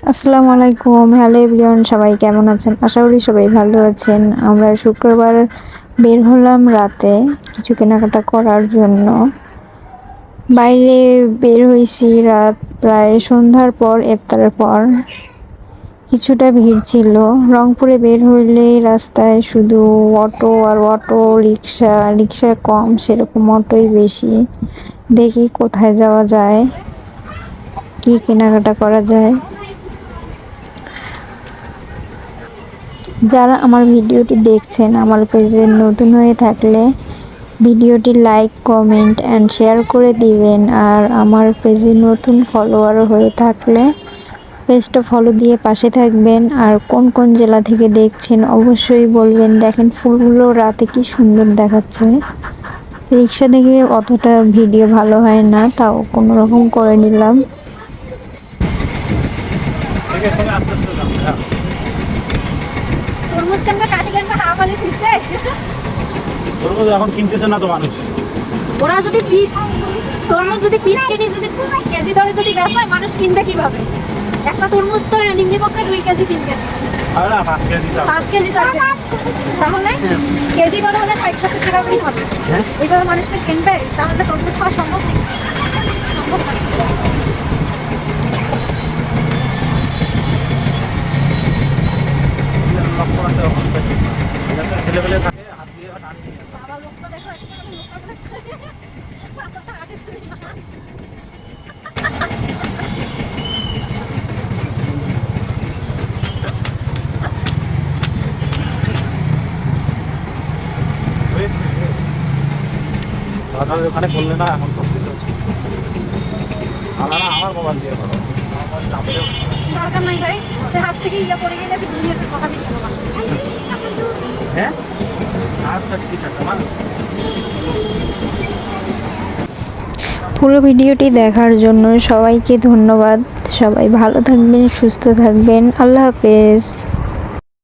আসসালামু আলাইকুম। Hello everyone সবাই কেমন আছেন? আশা করি সবাই ভালো আছেন। আমরা শুক্রবার বের হলাম রাতে কিছু কেনাকাটা করার জন্য। বাইরে বের হয়েছি রাত প্রায় সন্ধ্যার পর ইফতারের পর। কিছুটা ভিড় ছিল। রংপুরে বের হইলে রাস্তায় শুধু অটো আর অটো, রিক্সা রিক্সা কম, সেরকম অটোই বেশি। দেখি কোথায় যাওয়া যায়, কি কেনাকাটা করা যায়। যারা আমার ভিডিওটি দেখছেন আমার পেজে নতুন হয়ে থাকলে ভিডিওটি লাইক, কমেন্ট অ্যান্ড শেয়ার করে দিবেন। আর আমার পেজে নতুন ফলোয়ার হয়ে থাকলে পেজটা ফলো দিয়ে পাশে থাকবেন। আর কোন কোন জেলা থেকে দেখছেন অবশ্যই বলবেন, দেখেন ফুলগুলো রাতে কি সুন্দর দেখাচ্ছে। রিক্সা দেখে অতটা ভিডিও ভালো হয় না, তাও কোনো রকম করে নিলাম। তরমুজ এখন কিনতেছে না তো মানুষ। ওরা যদি পিস তরমুজ যদি পিস কিনে যদি কেজি দরে যদি বেচায় মানুষ কিনবে কীভাবে? একটা তরমুজ তো নিম্ন দুই কেজি তিন কেজি। পাঁচ কেজি চার তাহলে কেজি দরে হলে ষাট সত্তর টাকা করেই হবে। হ্যাঁ। এইভাবে মানুষকে কিনবে তাহলে তরমুজ খাওয়া সম্ভব নেই সম্ভব না লক্ষ্য রাখতে হবে বেশি। যাতে ছেলেপেলে থাকে হাত দিয়ে টান বাবা লোকটা দেখো এখানে লোকটা দেখো। রাস্তাটা আগে ছিল না। হয়েছে। ওখানে করলে না এখন করতে। আমার আমার মোবাইল দিয়ে করো দরকার নাই ভাই হাত থেকে ইয়ে পড়ে গেলে কথা হ্যাঁ পুরো ভিডিওটি দেখার জন্য সবাইকে ধন্যবাদ। সবাই ভালো থাকবেন সুস্থ থাকবেন। আল্লাহ হাফেজ।